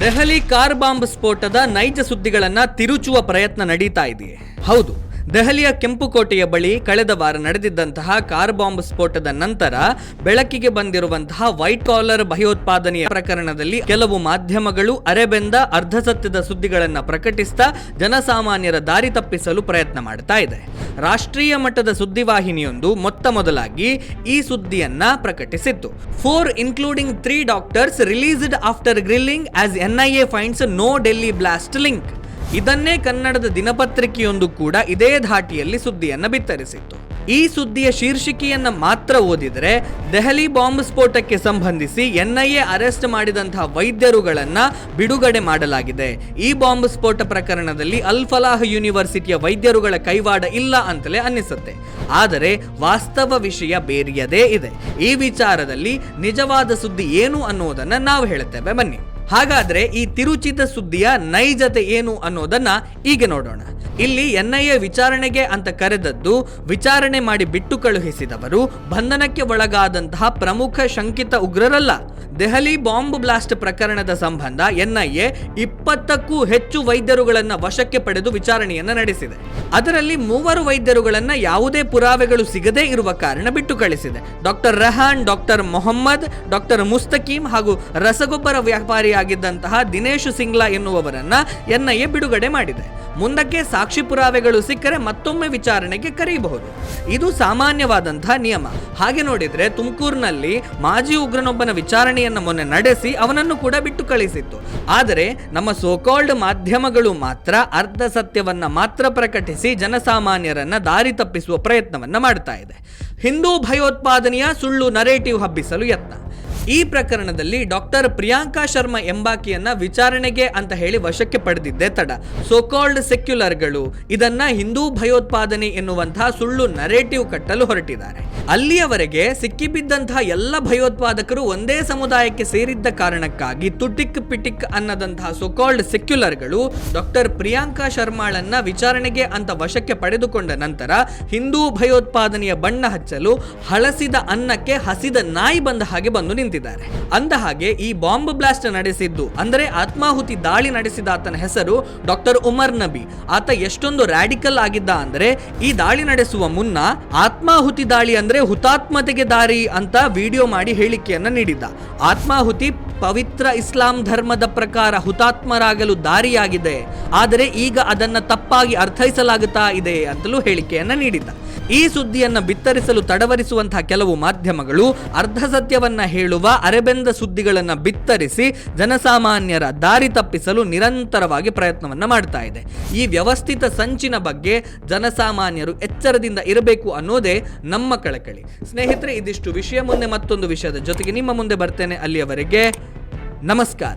Delhi car bomb ಸ್ಫೋಟದ ನೈಜ ಸುದ್ದಿಗಳನ್ನ ತಿರುಚುವ ಪ್ರಯತ್ನ ನಡೀತಾ ಇದೆಯೇ? ಹೌದು. ದೆಹಲಿಯ ಕೆಂಪುಕೋಟೆಯ ಬಳಿ ಕಳೆದ ವಾರ ನಡೆದಿದ್ದಂತಹ ಕಾರ್ ಬಾಂಬ್ ಸ್ಫೋಟದ ನಂತರ ಬೆಳಕಿಗೆ ಬಂದಿರುವಂತಹ ವೈಟ್ ಕಾಲರ್ ಭಯೋತ್ಪಾದನೆಯ ಪ್ರಕರಣದಲ್ಲಿ ಕೆಲವು ಮಾಧ್ಯಮಗಳು ಅರೆಬೆಂದ ಅರ್ಧಸತ್ಯದ ಸುದ್ದಿಗಳನ್ನ ಪ್ರಕಟಿಸ್ತಾ ಜನಸಾಮಾನ್ಯರ ದಾರಿ ತಪ್ಪಿಸಲು ಪ್ರಯತ್ನ ಮಾಡ್ತಾ ಇದೆ. ರಾಷ್ಟ್ರೀಯ ಮಟ್ಟದ ಸುದ್ದಿವಾಹಿನಿಯೊಂದು ಮೊತ್ತ ಮೊದಲಾಗಿ ಈ ಸುದ್ದಿಯನ್ನ ಪ್ರಕಟಿಸಿತ್ತು. Four including three doctors released after grilling as NIA finds no Delhi blast link ಇದನ್ನೇ ಕನ್ನಡದ ದಿನಪತ್ರಿಕೆಯೊಂದು ಕೂಡ ಇದೇ ಧಾಟಿಯಲ್ಲಿ ಸುದ್ದಿಯನ್ನು ಬಿತ್ತರಿಸಿತ್ತು. ಈ ಸುದ್ದಿಯ ಶೀರ್ಷಿಕೆಯನ್ನ ಮಾತ್ರ ಓದಿದರೆ ದೆಹಲಿ ಬಾಂಬ್ ಸ್ಫೋಟಕ್ಕೆ ಸಂಬಂಧಿಸಿ ಎನ್ಐಎ ಅರೆಸ್ಟ್ ಮಾಡಿದಂತಹ ವೈದ್ಯರುಗಳನ್ನ ಬಿಡುಗಡೆ ಮಾಡಲಾಗಿದೆ. ಈ ಬಾಂಬ್ ಸ್ಫೋಟ ಪ್ರಕರಣದಲ್ಲಿ ಅಲ್ ಫಲಾಹ್ ಯೂನಿವರ್ಸಿಟಿಯ ವೈದ್ಯರುಗಳ ಕೈವಾಡ ಇಲ್ಲ ಅಂತಲೇ ಅನ್ನಿಸುತ್ತೆ. ಆದರೆ ವಾಸ್ತವ ವಿಷಯ ಬೇರೆಯದೇ ಇದೆ. ಈ ವಿಚಾರದಲ್ಲಿ ನಿಜವಾದ ಸುದ್ದಿ ಏನು ಅನ್ನುವುದನ್ನ ನಾವು ಹೇಳುತ್ತೇವೆ ಬನ್ನಿ. ಹಾಗಾದ್ರೆ ಈ ತಿರುಚಿತ ಸುದ್ದಿಯ ನೈಜತೆ ಏನು ಅನ್ನೋದನ್ನ ಈಗ ನೋಡೋಣ. ಇಲ್ಲಿ ಎನ್ಐಎ ವಿಚಾರಣೆಗೆ ಅಂತ ಕರೆದದ್ದು ವಿಚಾರಣೆ ಮಾಡಿ ಬಿಟ್ಟು ಕಳುಹಿಸಿದವರು ಬಂಧನಕ್ಕೆ ಒಳಗಾದಂತಹ ಪ್ರಮುಖ ಶಂಕಿತ ಉಗ್ರರಲ್ಲ. ದೆಹಲಿ ಬಾಂಬ್ ಬ್ಲಾಸ್ಟ್ ಪ್ರಕರಣದ ಸಂಬಂಧ ಎನ್ಐಎ ಇಪ್ಪತ್ತಕ್ಕೂ ಹೆಚ್ಚು ವೈದ್ಯರುಗಳನ್ನು ವಶಕ್ಕೆ ಪಡೆದು ವಿಚಾರಣೆಯನ್ನ ನಡೆಸಿದೆ. ಅದರಲ್ಲಿ ಮೂವರು ವೈದ್ಯರುಗಳನ್ನು ಯಾವುದೇ ಪುರಾವೆಗಳು ಸಿಗದೇ ಇರುವ ಕಾರಣ ಬಿಟ್ಟು ಕಳಿಸಿದೆ. Doctor Rehan, doctor Mohammed, doctor Mustaqeem ಹಾಗೂ ರಸಗೊಬ್ಬರ ವ್ಯಾಪಾರಿಯಾಗಿದ್ದಂತಹ ದಿನೇಶ್ ಸಿಂಗ್ಲಾ ಎನ್ನುವವರನ್ನ ಎನ್ಐಎ ಬಿಡುಗಡೆ ಮಾಡಿದೆ. ಮುಂದಕ್ಕೆ ಸಾಕ್ಷಿ ಪುರಾವೆಗಳು ಸಿಕ್ಕರೆ ಮತ್ತೊಮ್ಮೆ ವಿಚಾರಣೆಗೆ ಕರೆಯಬಹುದು ಇದು ಸಾಮಾನ್ಯವಾದಂತಹ ನಿಯಮ. ಹಾಗೆ ನೋಡಿದ್ರೆ ತುಮಕೂರಿನಲ್ಲಿ ಮಾಜಿ ಉಗ್ರನೊಬ್ಬನ ವಿಚಾರಣೆಯನ್ನ ಮೊನ್ನೆ ನಡೆಸಿ ಅವನನ್ನು ಕೂಡ ಬಿಟ್ಟು ಕಳಿಸಿತ್ತು. ಆದರೆ ನಮ್ಮ ಸೋಕಾಲ್ಡ್ ಮಾಧ್ಯಮಗಳು ಮಾತ್ರ ಅರ್ಧ ಸತ್ಯವನ್ನ ಮಾತ್ರ ಪ್ರಕಟಿಸಿ ಜನಸಾಮಾನ್ಯರನ್ನ ದಾರಿ ತಪ್ಪಿಸುವ ಪ್ರಯತ್ನವನ್ನ ಮಾಡ್ತಾ ಇದೆ. ಹಿಂದೂ ಭಯೋತ್ಪಾದನೆಯ ಸುಳ್ಳು ನರೇಟಿವ್ ಹಬ್ಬಿಸಲು ಯತ್ನ. ಈ ಪ್ರಕರಣದಲ್ಲಿ ಡಾಕ್ಟರ್ ಪ್ರಿಯಾಂಕಾ ಶರ್ಮಾ ಎಂಬಾಕಿಯನ್ನ ವಿಚಾರಣೆಗೆ ಅಂತ ಹೇಳಿ ವಶಕ್ಕೆ ಪಡೆದಿದ್ದೆ ತಡ. ಸೋಕಾಲ್ಡ್ ಸೆಕ್ಯುಲರ್ಗಳು ಇದನ್ನ ಹಿಂದೂ ಭಯೋತ್ಪಾದನೆ ಎನ್ನುವಂತಹ ಸುಳ್ಳು ನರೇಟಿವ್ ಕಟ್ಟಲು ಹೊರಟಿದ್ದಾರೆ. ಅಲ್ಲಿಯವರೆಗೆ ಸಿಕ್ಕಿಬಿದ್ದಂತಹ ಎಲ್ಲ ಭಯೋತ್ಪಾದಕರು ಒಂದೇ ಸಮುದಾಯಕ್ಕೆ ಸೇರಿದ್ದ ಕಾರಣಕ್ಕಾಗಿ ತುಟಿಕ್ ಪಿಟಿಕ್ ಅನ್ನದಂತಹ ಸೋಕಾಲ್ಡ್ ಸೆಕ್ಯುಲರ್ಗಳು ಡಾಕ್ಟರ್ ಪ್ರಿಯಾಂಕಾ ಶರ್ಮಾಳನ್ನ ವಿಚಾರಣೆಗೆ ಅಂತ ವಶಕ್ಕೆ ಪಡೆದುಕೊಂಡ ನಂತರ ಹಿಂದೂ ಭಯೋತ್ಪಾದನೆಯ ಬಣ್ಣ ಹಚ್ಚಲು ಹಳಸಿದ ಅನ್ನಕ್ಕೆ ಹಸಿದ ನಾಯಿ ಬಂದ ಹಾಗೆ ಬಂದು ನಿಂತಿದ್ದಾರೆ ಅಂದ ಹಾಗೆ ಈ ಬಾಂಬ್ ಬ್ಲಾಸ್ಟ್ ನಡೆಸಿದ್ದು, ಅಂದರೆ ಆತ್ಮಾಹುತಿ ದಾಳಿ ನಡೆಸಿದ ಆತನ ಹೆಸರು ಡಾಕ್ಟರ್ ಉಮರ್ ನಬಿ. ಆತ ಎಷ್ಟೊಂದು ರ್ಯಾಡಿಕಲ್ ಆಗಿದ್ದ ಅಂದ್ರೆ, ಈ ದಾಳಿ ನಡೆಸುವ ಮುನ್ನ ಆತ್ಮಾಹುತಿ ದಾಳಿ ಅಂದ್ರೆ ಹುತಾತ್ಮತೆಗೆ ದಾರಿ ಅಂತ ವಿಡಿಯೋ ಮಾಡಿ ಹೇಳಿಕೆಯನ್ನ ನೀಡಿದ್ದ. ಆತ್ಮಾಹುತಿ ಪವಿತ್ರ ಇಸ್ಲಾಂ ಧರ್ಮದ ಪ್ರಕಾರ ಹುತಾತ್ಮರಾಗಲು ದಾರಿಯಾಗಿದೆ. ಆದರೆ ಈಗ ಅದನ್ನ ತಪ್ಪಾಗಿ ಅರ್ಥೈಸಲಾಗುತ್ತಾ ಇದೆ ಅಂತಲೂ ಹೇಳಿಕೆಯನ್ನ ನೀಡಿದ್ದ. ಈ ಸುದ್ದಿಯನ್ನು ಬಿತ್ತರಿಸಲು ತಡವರಿಸುವಂತಹ ಕೆಲವು ಮಾಧ್ಯಮಗಳು ಅರ್ಧ ಸತ್ಯವನ್ನ ಹೇಳುವ ಅರೆಬೆಂದ ಸುದ್ದಿಗಳನ್ನು ಬಿತ್ತರಿಸಿ ಜನಸಾಮಾನ್ಯರ ದಾರಿ ತಪ್ಪಿಸಲು ನಿರಂತರವಾಗಿ ಪ್ರಯತ್ನವನ್ನ ಮಾಡ್ತಾ ಇದೆ. ಈ ವ್ಯವಸ್ಥಿತ ಸಂಚಿನ ಬಗ್ಗೆ ಜನಸಾಮಾನ್ಯರು ಎಚ್ಚರದಿಂದ ಇರಬೇಕು ಅನ್ನೋದೇ ನಮ್ಮ ಕಳಕಳಿ. ಸ್ನೇಹಿತರೆ, ಇದಿಷ್ಟು ವಿಷಯ. ಮುಂದೆ ಮತ್ತೊಂದು ವಿಷಯದ ಜೊತೆಗೆ ನಿಮ್ಮ ಮುಂದೆ ಬರ್ತೇನೆ. ಅಲ್ಲಿಯವರೆಗೆ ನಮಸ್ಕಾರ